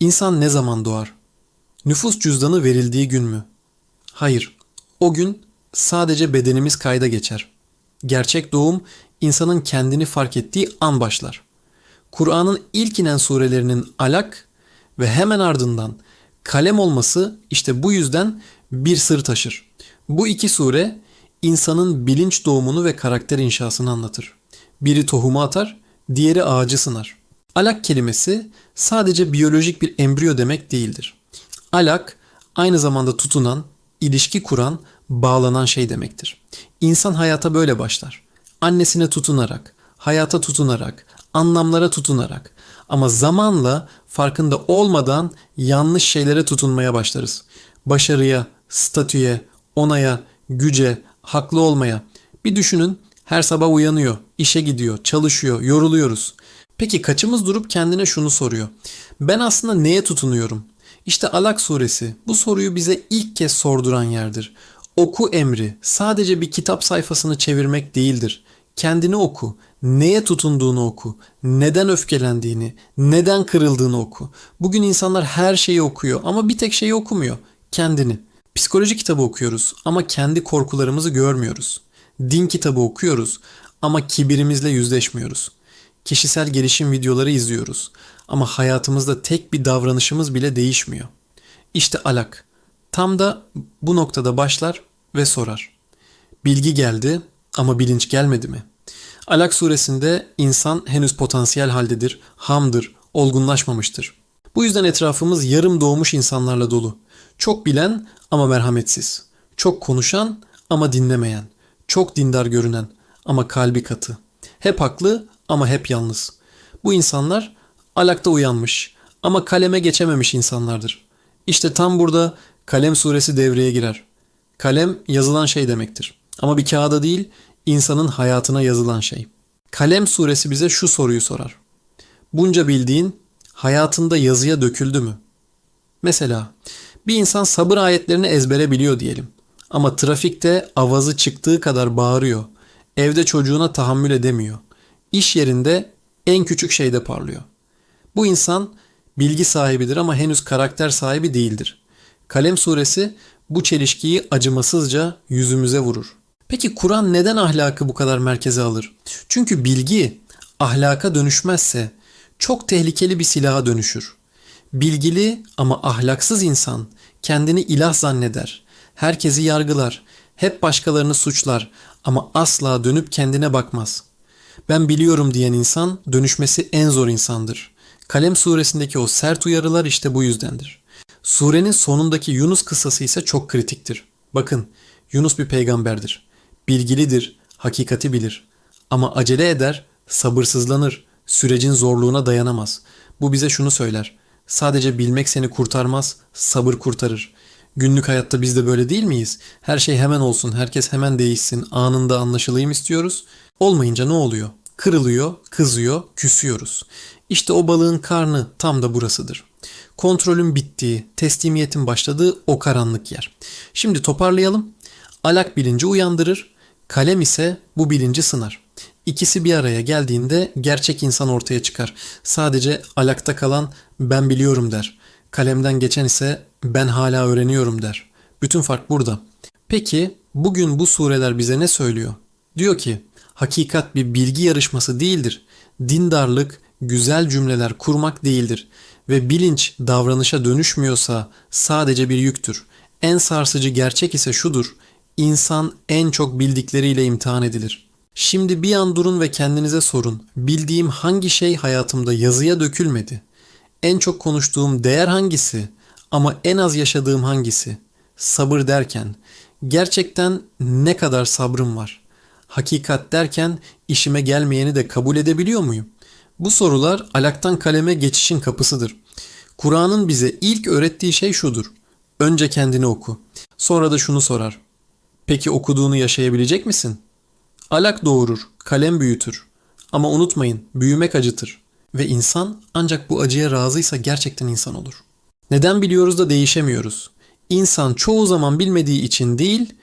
İnsan ne zaman doğar? Nüfus cüzdanı verildiği gün mü? Hayır. O gün sadece bedenimiz kayda geçer. Gerçek doğum insanın kendini fark ettiği an başlar. Kur'an'ın ilk inen surelerinin alak ve hemen ardından kalem olması işte bu yüzden bir sır taşır. Bu iki sure insanın bilinç doğumunu ve karakter inşasını anlatır. Biri tohumu atar, diğeri ağacı sınar. Alak kelimesi sadece biyolojik bir embriyo demek değildir. Alak aynı zamanda tutunan, ilişki kuran, bağlanan şey demektir. İnsan hayata böyle başlar. Annesine tutunarak, hayata tutunarak, anlamlara tutunarak ama zamanla farkında olmadan yanlış şeylere tutunmaya başlarız. Başarıya, statüye, onaya, güce, haklı olmaya. Bir düşünün her sabah uyanıyor, işe gidiyor, çalışıyor, yoruluyoruz. Peki kaçımız durup kendine şunu soruyor. Ben aslında neye tutunuyorum? İşte Alak suresi bu soruyu bize ilk kez sorduran yerdir. Oku emri sadece bir kitap sayfasını çevirmek değildir. Kendini oku, neye tutunduğunu oku, neden öfkelendiğini, neden kırıldığını oku. Bugün insanlar her şeyi okuyor ama bir tek şeyi okumuyor. Kendini. Psikoloji kitabı okuyoruz ama kendi korkularımızı görmüyoruz. Din kitabı okuyoruz ama kibirimizle yüzleşmiyoruz. Kişisel gelişim videoları izliyoruz ama hayatımızda tek bir davranışımız bile değişmiyor. İşte alak. Tam da bu noktada başlar ve sorar. Bilgi geldi ama bilinç gelmedi mi? Alak suresinde insan henüz potansiyel haldedir, hamdır, olgunlaşmamıştır. Bu yüzden etrafımız yarım doğmuş insanlarla dolu. Çok bilen ama merhametsiz. Çok konuşan ama dinlemeyen. Çok dindar görünen ama kalbi katı. Hep haklı ama hep yalnız. Bu insanlar alakta uyanmış ama kaleme geçememiş insanlardır. İşte tam burada kalem suresi devreye girer. Kalem yazılan şey demektir. Ama bir kağıda değil, insanın hayatına yazılan şey. Kalem suresi bize şu soruyu sorar. Bunca bildiğin hayatında yazıya döküldü mü? Mesela bir insan sabır ayetlerini ezbere biliyor diyelim. Ama trafikte avazı çıktığı kadar bağırıyor. Evde çocuğuna tahammül edemiyor. İş yerinde en küçük şeyde parlıyor. Bu insan bilgi sahibidir ama henüz karakter sahibi değildir. Kalem suresi bu çelişkiyi acımasızca yüzümüze vurur. Peki Kur'an neden ahlakı bu kadar merkeze alır? Çünkü bilgi ahlaka dönüşmezse çok tehlikeli bir silaha dönüşür. Bilgili ama ahlaksız insan kendini ilah zanneder. Herkesi yargılar. Hep başkalarını suçlar ama asla dönüp kendine bakmaz. Ben biliyorum diyen insan dönüşmesi en zor insandır. Kalem suresindeki o sert uyarılar işte bu yüzdendir. Surenin sonundaki Yunus kıssası ise çok kritiktir. Bakın Yunus bir peygamberdir. Bilgilidir, hakikati bilir. Ama acele eder, sabırsızlanır, sürecin zorluğuna dayanamaz. Bu bize şunu söyler. Sadece bilmek seni kurtarmaz, sabır kurtarır. Günlük hayatta biz de böyle değil miyiz? Her şey hemen olsun, herkes hemen değişsin, anında anlaşılayım istiyoruz. Olmayınca ne oluyor? Kırılıyor, kızıyor, küsüyoruz. İşte o balığın karnı tam da burasıdır. Kontrolün bittiği, teslimiyetin başladığı o karanlık yer. Şimdi toparlayalım. Alak bilinci uyandırır, kalem ise bu bilinci sınar. İkisi bir araya geldiğinde gerçek insan ortaya çıkar. Sadece alakta kalan ben biliyorum der. Kalemden geçen ise ben hala öğreniyorum der. Bütün fark burada. Peki bugün bu sureler bize ne söylüyor? Diyor ki hakikat bir bilgi yarışması değildir. Dindarlık güzel cümleler kurmak değildir ve bilinç davranışa dönüşmüyorsa sadece bir yüktür. En sarsıcı gerçek ise şudur. İnsan en çok bildikleriyle imtihan edilir. Şimdi bir an durun ve kendinize sorun. Bildiğim hangi şey hayatımda yazıya dökülmedi? En çok konuştuğum değer hangisi? Ama en az yaşadığım hangisi? Sabır derken gerçekten ne kadar sabrım var? Hakikat derken işime gelmeyeni de kabul edebiliyor muyum? Bu sorular alaktan kaleme geçişin kapısıdır. Kur'an'ın bize ilk öğrettiği şey şudur. Önce kendini oku. Sonra da şunu sorar. Peki okuduğunu yaşayabilecek misin? Alak doğurur, kalem büyütür. Ama unutmayın, büyümek acıtır. Ve insan ancak bu acıya razıysa gerçekten insan olur. Neden biliyoruz da değişemiyoruz? İnsan çoğu zaman bilmediği için değil,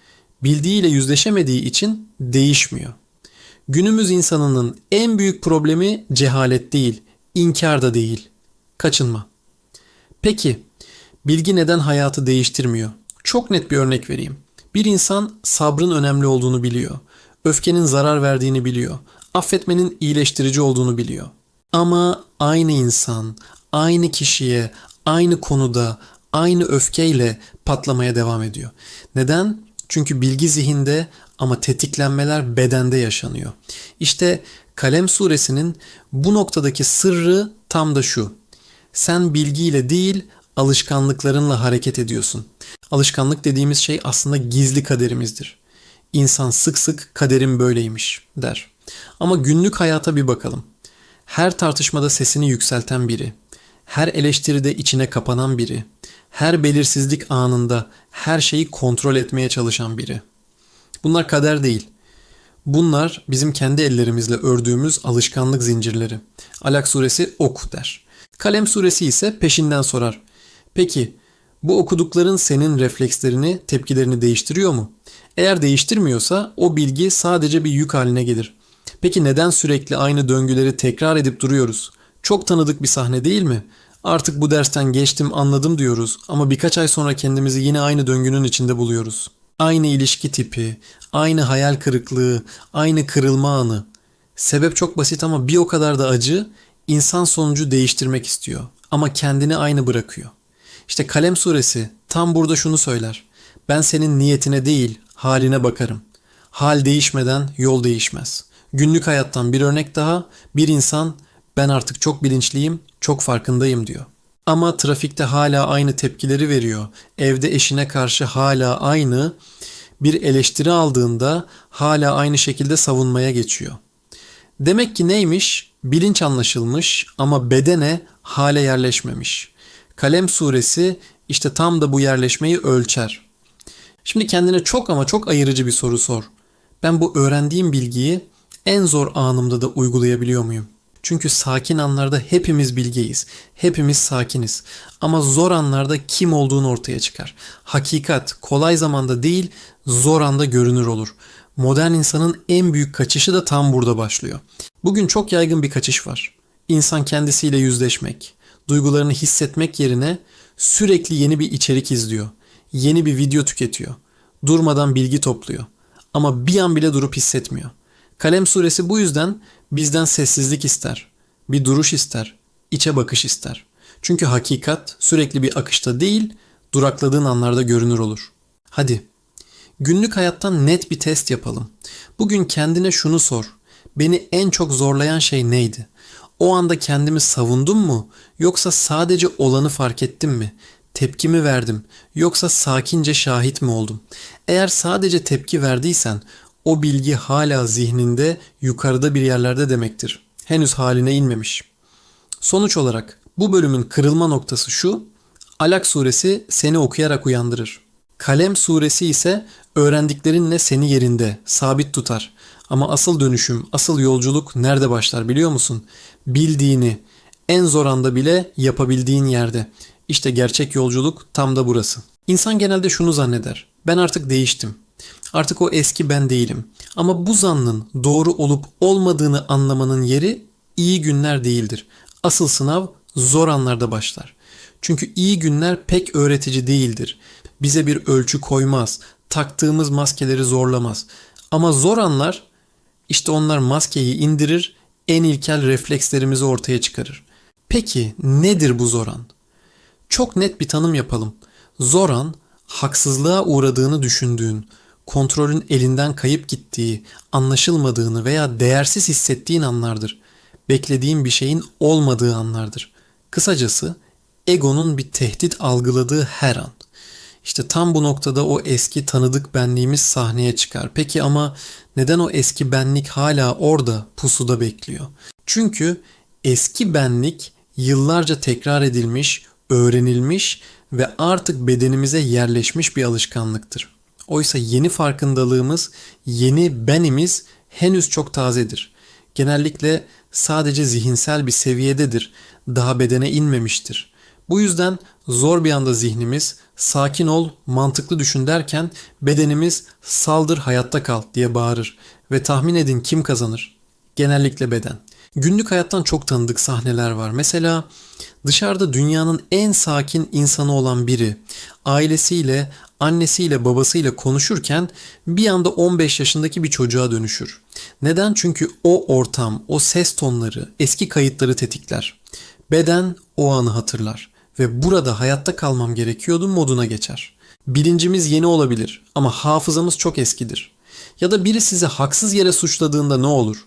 bildiğiyle yüzleşemediği için değişmiyor. Günümüz insanının en büyük problemi cehalet değil, inkar da değil, kaçınma. Peki, bilgi neden hayatı değiştirmiyor? Çok net bir örnek vereyim. Bir insan sabrın önemli olduğunu biliyor. Öfkenin zarar verdiğini biliyor. Affetmenin iyileştirici olduğunu biliyor. Ama aynı insan, aynı kişiye, aynı konuda, aynı öfkeyle patlamaya devam ediyor. Neden? Çünkü bilgi zihinde ama tetiklenmeler bedende yaşanıyor. İşte Kalem suresinin bu noktadaki sırrı tam da şu. Sen bilgiyle değil, alışkanlıklarınla hareket ediyorsun. Alışkanlık dediğimiz şey aslında gizli kaderimizdir. İnsan sık sık kaderim böyleymiş der. Ama günlük hayata bir bakalım. Her tartışmada sesini yükselten biri, her eleştiride içine kapanan biri, her belirsizlik anında her şeyi kontrol etmeye çalışan biri. Bunlar kader değil. Bunlar bizim kendi ellerimizle ördüğümüz alışkanlık zincirleri. Alak suresi ok der. Kalem suresi ise peşinden sorar. Peki bu okudukların senin reflekslerini, tepkilerini değiştiriyor mu? Eğer değiştirmiyorsa o bilgi sadece bir yük haline gelir. Peki neden sürekli aynı döngüleri tekrar edip duruyoruz? Çok tanıdık bir sahne değil mi? Artık bu dersten geçtim anladım diyoruz ama birkaç ay sonra kendimizi yine aynı döngünün içinde buluyoruz. Aynı ilişki tipi, aynı hayal kırıklığı, aynı kırılma anı. Sebep çok basit ama bir o kadar da acı. İnsan sonucu değiştirmek istiyor ama kendini aynı bırakıyor. İşte Kalem suresi tam burada şunu söyler. Ben senin niyetine değil, haline bakarım. Hal değişmeden yol değişmez. Günlük hayattan bir örnek daha. Bir insan ben artık çok bilinçliyim, çok farkındayım diyor. Ama trafikte hala aynı tepkileri veriyor. Evde eşine karşı hala aynı bir eleştiri aldığında hala aynı şekilde savunmaya geçiyor. Demek ki neymiş? Bilinç anlaşılmış ama bedene hale yerleşmemiş. Kalem suresi işte tam da bu yerleşmeyi ölçer. Şimdi kendine çok ama çok ayırıcı bir soru sor. Ben bu öğrendiğim bilgiyi en zor anımda da uygulayabiliyor muyum? Çünkü sakin anlarda hepimiz bilgeyiz. Hepimiz sakiniz. Ama zor anlarda kim olduğunu ortaya çıkar. Hakikat kolay zamanda değil, zor anda görünür olur. Modern insanın en büyük kaçışı da tam burada başlıyor. Bugün çok yaygın bir kaçış var. İnsan kendisiyle yüzleşmek, duygularını hissetmek yerine sürekli yeni bir içerik izliyor. Yeni bir video tüketiyor. Durmadan bilgi topluyor. Ama bir an bile durup hissetmiyor. Kalem suresi bu yüzden bizden sessizlik ister, bir duruş ister, içe bakış ister. Çünkü hakikat sürekli bir akışta değil, durakladığın anlarda görünür olur. Hadi, günlük hayattan net bir test yapalım. Bugün kendine şunu sor. Beni en çok zorlayan şey neydi? O anda kendimi savundum mu yoksa sadece olanı fark ettim mi? Tepki mi verdim yoksa sakince şahit mi oldum? Eğer sadece tepki verdiysen o bilgi hala zihninde yukarıda bir yerlerde demektir. Henüz haline inmemiş. Sonuç olarak bu bölümün kırılma noktası şu. Alak suresi seni okuyarak uyandırır. Kalem suresi ise öğrendiklerinle seni yerinde, sabit tutar. Ama asıl dönüşüm, asıl yolculuk nerede başlar biliyor musun? Bildiğini, en zor anda bile yapabildiğin yerde. İşte gerçek yolculuk tam da burası. İnsan genelde şunu zanneder. Ben artık değiştim. Artık o eski ben değilim. Ama bu zannın doğru olup olmadığını anlamanın yeri iyi günler değildir. Asıl sınav zor anlarda başlar. Çünkü iyi günler pek öğretici değildir. Bize bir ölçü koymaz. Taktığımız maskeleri zorlamaz. Ama zor anlar işte onlar maskeyi indirir, en ilkel reflekslerimizi ortaya çıkarır. Peki nedir bu zor an? Çok net bir tanım yapalım. Zor an haksızlığa uğradığını düşündüğün, kontrolün elinden kayıp gittiği, anlaşılmadığını veya değersiz hissettiğin anlardır. Beklediğin bir şeyin olmadığı anlardır. Kısacası egonun bir tehdit algıladığı her an. İşte tam bu noktada o eski tanıdık benliğimiz sahneye çıkar. Peki ama neden o eski benlik hala orada pusuda bekliyor? Çünkü eski benlik yıllarca tekrar edilmiş, öğrenilmiş ve artık bedenimize yerleşmiş bir alışkanlıktır. Oysa yeni farkındalığımız, yeni benimiz henüz çok tazedir. Genellikle sadece zihinsel bir seviyededir. Daha bedene inmemiştir. Bu yüzden zor bir anda zihnimiz sakin ol, mantıklı düşün derken bedenimiz saldır hayatta kal diye bağırır ve tahmin edin kim kazanır? Genellikle beden. Günlük hayattan çok tanıdık sahneler var. Mesela dışarıda dünyanın en sakin insanı olan biri ailesiyle, annesiyle, babasıyla konuşurken bir anda 15 yaşındaki bir çocuğa dönüşür. Neden? Çünkü o ortam, o ses tonları, eski kayıtları tetikler. Beden o anı hatırlar ve burada hayatta kalmam gerekiyordu moduna geçer. Bilincimiz yeni olabilir ama hafızamız çok eskidir. Ya da biri sizi haksız yere suçladığında ne olur?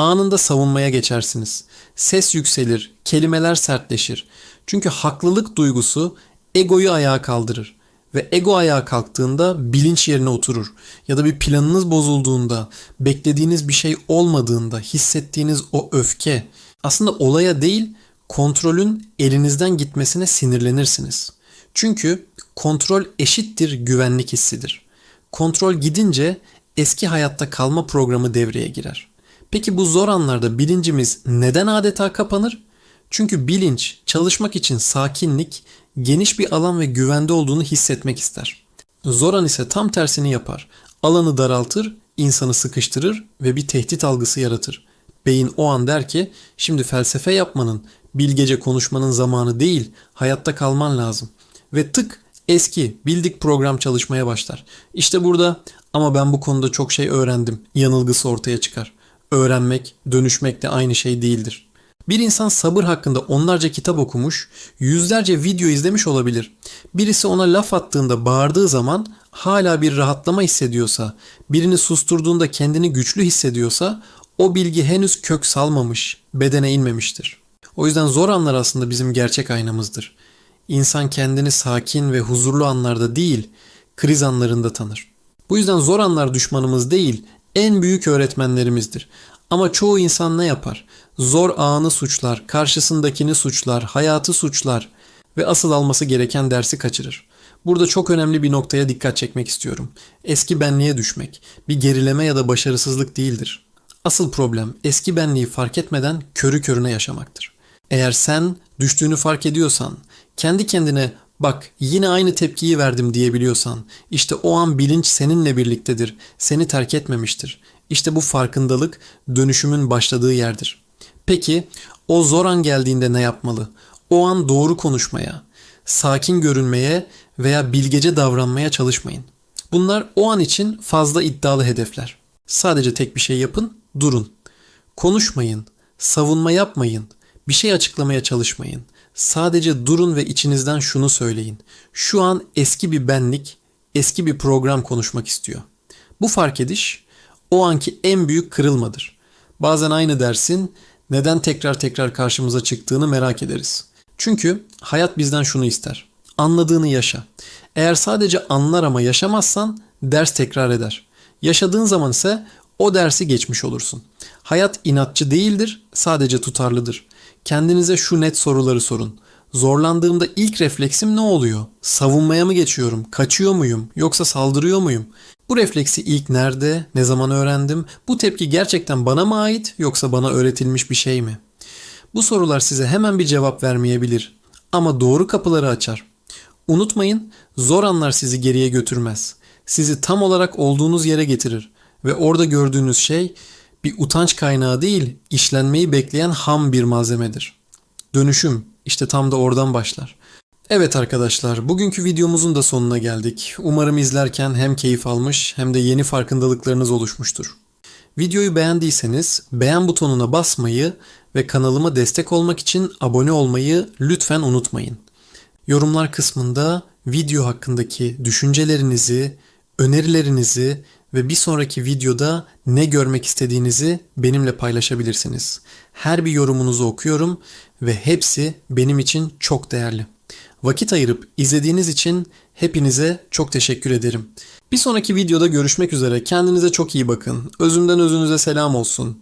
Anında savunmaya geçersiniz. Ses yükselir, kelimeler sertleşir. Çünkü haklılık duygusu egoyu ayağa kaldırır. Ve ego ayağa kalktığında bilinç yerine oturur. Ya da bir planınız bozulduğunda, beklediğiniz bir şey olmadığında hissettiğiniz o öfke aslında olaya değil kontrolün elinizden gitmesine sinirlenirsiniz. Çünkü kontrol eşittir güvenlik hissidir. Kontrol gidince eski hayatta kalma programı devreye girer. Peki bu zor anlarda bilincimiz neden adeta kapanır? Çünkü bilinç çalışmak için sakinlik, geniş bir alan ve güvende olduğunu hissetmek ister. Zor an ise tam tersini yapar. Alanı daraltır, insanı sıkıştırır ve bir tehdit algısı yaratır. Beyin o an der ki şimdi felsefe yapmanın, bilgece konuşmanın zamanı değil, hayatta kalman lazım. Ve tık eski bildik program çalışmaya başlar. İşte burada ama ben bu konuda çok şey öğrendim yanılgısı ortaya çıkar. Öğrenmek, dönüşmek de aynı şey değildir. Bir insan sabır hakkında onlarca kitap okumuş, yüzlerce video izlemiş olabilir. Birisi ona laf attığında bağırdığı zaman hala bir rahatlama hissediyorsa, birini susturduğunda kendini güçlü hissediyorsa o bilgi henüz kök salmamış, bedene inmemiştir. O yüzden zor anlar aslında bizim gerçek aynamızdır. İnsan kendini sakin ve huzurlu anlarda değil, kriz anlarında tanır. Bu yüzden zor anlar düşmanımız değil, en büyük öğretmenlerimizdir. Ama çoğu insan ne yapar? Zor anı suçlar, karşısındakini suçlar, hayatı suçlar ve asıl alması gereken dersi kaçırır. Burada çok önemli bir noktaya dikkat çekmek istiyorum. Eski benliğe düşmek bir gerileme ya da başarısızlık değildir. Asıl problem eski benliği fark etmeden körü körüne yaşamaktır. Eğer sen düştüğünü fark ediyorsan, kendi kendine bak yine aynı tepkiyi verdim diyebiliyorsan, işte o an bilinç seninle birliktedir, seni terk etmemiştir. İşte bu farkındalık dönüşümün başladığı yerdir. Peki o zor an geldiğinde ne yapmalı? O an doğru konuşmaya, sakin görünmeye veya bilgece davranmaya çalışmayın. Bunlar o an için fazla iddialı hedefler. Sadece tek bir şey yapın, durun. Konuşmayın, savunma yapmayın, bir şey açıklamaya çalışmayın. Sadece durun ve içinizden şunu söyleyin. Şu an eski bir benlik, eski bir program konuşmak istiyor. Bu fark ediş o anki en büyük kırılmadır. Bazen aynı dersin neden tekrar tekrar karşımıza çıktığını merak ederiz. Çünkü hayat bizden şunu ister. Anladığını yaşa. Eğer sadece anlar ama yaşamazsan ders tekrar eder. Yaşadığın zaman ise o dersi geçmiş olursun. Hayat inatçı değildir, sadece tutarlıdır. Kendinize şu net soruları sorun. Zorlandığımda ilk refleksim ne oluyor? Savunmaya mı geçiyorum? Kaçıyor muyum? Yoksa saldırıyor muyum? Bu refleksi ilk nerede, ne zaman öğrendim? Bu tepki gerçekten bana mı ait yoksa bana öğretilmiş bir şey mi? Bu sorular size hemen bir cevap vermeyebilir ama doğru kapıları açar. Unutmayın, zor anlar sizi geriye götürmez. Sizi tam olarak olduğunuz yere getirir ve orada gördüğünüz şey bir utanç kaynağı değil, işlenmeyi bekleyen ham bir malzemedir. Dönüşüm işte tam da oradan başlar. Evet arkadaşlar, bugünkü videomuzun da sonuna geldik. Umarım izlerken hem keyif almış hem de yeni farkındalıklarınız oluşmuştur. Videoyu beğendiyseniz beğen butonuna basmayı ve kanalıma destek olmak için abone olmayı lütfen unutmayın. Yorumlar kısmında video hakkındaki düşüncelerinizi, önerilerinizi ve bir sonraki videoda ne görmek istediğinizi benimle paylaşabilirsiniz. Her bir yorumunuzu okuyorum ve hepsi benim için çok değerli. Vakit ayırıp izlediğiniz için hepinize çok teşekkür ederim. Bir sonraki videoda görüşmek üzere. Kendinize çok iyi bakın. Özümden özünüze selam olsun.